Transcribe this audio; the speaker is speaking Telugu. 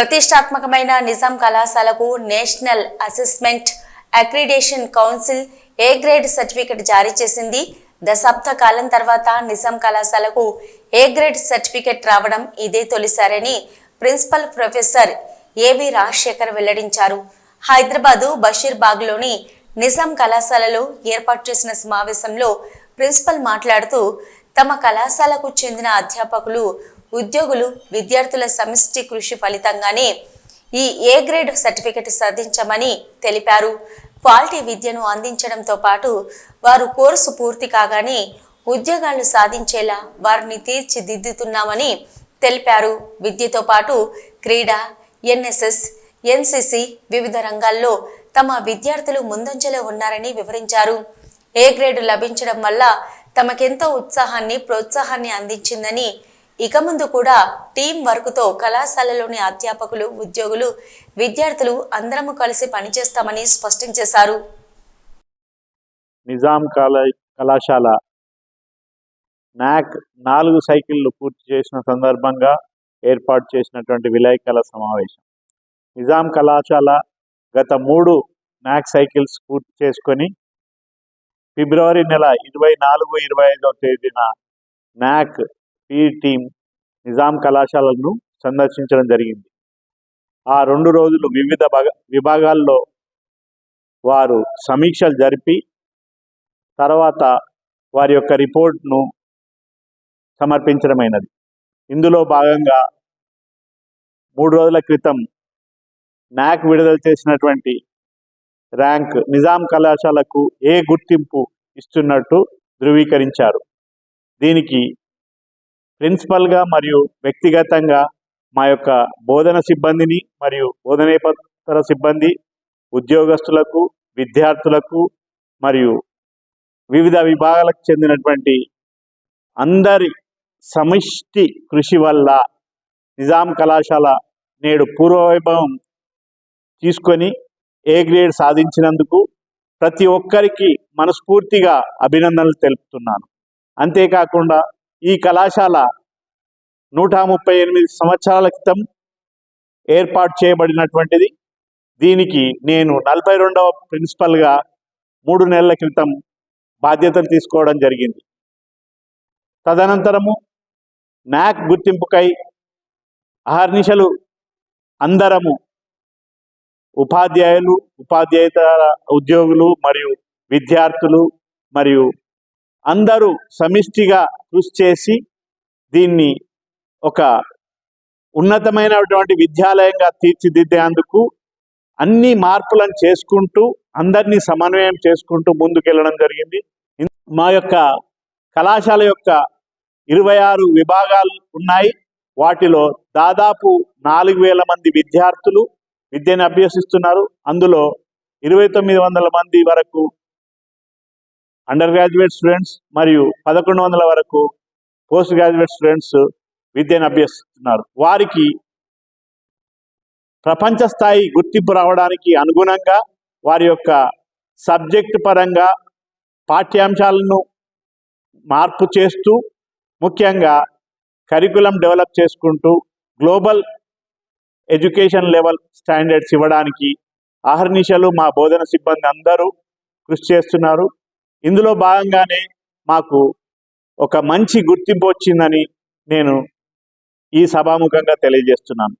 ప్రతిష్టాత్మకమైన నిజాం కళాశాలకు National Assessment Accreditation Council A grade certificate జారీ చేసింది? దశాబ్ద కాలం తర్వాత నిజాం కళాశాలకు ఏ గ్రేడ్ సర్టిఫికెట్ రావడం ఇదే తొలిసారని ప్రిన్సిపల్ ప్రొఫెసర్ ఏవి రాజశేఖర్ వెల్లడించారు. హైదరాబాదు బషీర్బాగ్లోని నిజాం కళాశాలలో ఏర్పాటు చేసిన సమావేశంలో ప్రిన్సిపల్ మాట్లాడుతూ తమ కళాశాలకు చెందిన అధ్యాపకులు ఉద్యోగులు విద్యార్థుల సమిష్టి కృషి ఫలితంగానే ఈ ఏ గ్రేడ్ సర్టిఫికెట్ సాధించమని తెలిపారు. క్వాలిటీ విద్యను అందించడంతో పాటు వారు కోర్సు పూర్తి కాగానే ఉద్యోగాలు సాధించేలా వారిని తీర్చిదిద్దుతున్నామని తెలిపారు. విద్యతో పాటు క్రీడ ఎన్ఎస్ఎస్ ఎన్సిసి వివిధ రంగాల్లో తమ విద్యార్థులు ముందంజలో ఉన్నారని వివరించారు. ఏ గ్రేడ్ లభించడం వల్ల తమకెంతో ఉత్సాహాన్ని ప్రోత్సాహాన్ని అందించిందని ఇక ముందు కూడా టీం వర్క్తో కళాశాలలోని అధ్యాపకులు ఉద్యోగులు విద్యార్థులు అందరము కలిసి పనిచేస్తామని స్పష్టం చేశారు. నిజాం కళా కళాశాల నాక్ నాలుగు సైకిళ్ళు పూర్తి చేసిన సందర్భంగా ఏర్పాటు చేసినటువంటి విలేకరుల సమావేశం. నిజాం కళాశాల గత మూడు నాక్ సైకిల్స్ పూర్తి చేసుకొని ఫిబ్రవరి నెల ఇరవై నాలుగు ఇరవై ఐదవ తేదీన నాక్ పీ టీం నిజాం కళాశాలను సందర్శించడం జరిగింది. ఆ రెండు రోజులు వివిధ విభాగాల్లో వారు సమీక్షలు జరిపి తర్వాత వారి యొక్క రిపోర్ట్ను సమర్పించడమైనది. ఇందులో భాగంగా మూడు రోజుల క్రితం న్యాక్ విడుదల చేసినటువంటి ర్యాంక్ నిజాం కళాశాలకు ఏ గుర్తింపు ఇస్తున్నట్టు ధృవీకరించారు. దీనికి ప్రిన్సిపల్గా మరియు వ్యక్తిగతంగా మా యొక్క బోధన సిబ్బందిని మరియు బోధనేతర సిబ్బంది ఉద్యోగస్తులకు విద్యార్థులకు మరియు వివిధ విభాగాలకు చెందినటువంటి అందరి సమిష్టి కృషి వల్ల నిజాం కళాశాల నేడు పూర్వవైభవం తీసుకొని ఏ గ్రేడ్ సాధించినందుకు ప్రతి ఒక్కరికి మనస్ఫూర్తిగా అభినందనలు తెలుపుతున్నాను. అంతేకాకుండా ఈ కళాశాల నూట ముప్పై ఎనిమిది సంవత్సరాల క్రితం ఏర్పాటు చేయబడినటువంటిది. దీనికి నేను నలభై రెండవ ప్రిన్సిపల్గా మూడు నెలల క్రితం బాధ్యతలు తీసుకోవడం జరిగింది. తదనంతరము నాక్ గుర్తింపుకై అహర్నిశలు అందరము ఉపాధ్యాయులు ఉపాధ్యాయేతర ఉద్యోగులు మరియు విద్యార్థులు మరియు అందరూ సమిష్టిగా కృషి చేసి దీన్ని ఒక ఉన్నతమైనటువంటి విద్యాలయంగా తీర్చిదిద్దేందుకు అన్ని మార్పులను చేసుకుంటూ అందరినీ సమన్వయం చేసుకుంటూ ముందుకెళ్ళడం జరిగింది. మా యొక్క కళాశాల యొక్క ఇరవై ఆరు విభాగాలు ఉన్నాయి. వాటిలో దాదాపు నాలుగు వేల మంది విద్యార్థులు విద్యను అభ్యసిస్తున్నారు. అందులో ఇరవై తొమ్మిది వందల మంది వరకు అండర్ గ్రాడ్యుయేట్ స్టూడెంట్స్ మరియు పదకొండు వందల వరకు పోస్ట్ గ్రాడ్యుయేట్ స్టూడెంట్స్ విద్యను అభ్యసిస్తున్నారు. వారికి ప్రపంచ స్థాయి గుర్తింపు రావడానికి అనుగుణంగా వారి యొక్క సబ్జెక్ట్ పరంగా పాఠ్యాంశాలను మార్పు చేస్తూ ముఖ్యంగా కరికులం డెవలప్ చేసుకుంటూ గ్లోబల్ ఎడ్యుకేషన్ లెవెల్ స్టాండర్డ్స్ ఇవ్వడానికి అహర్నిశలు మా బోధన సిబ్బంది అందరూ కృషి చేస్తున్నారు. ఇందులో భాగంగానే మాకు ఒక మంచి గుర్తింపు వచ్చిందని నేను ఈ సభాముఖంగా తెలియజేస్తున్నాను.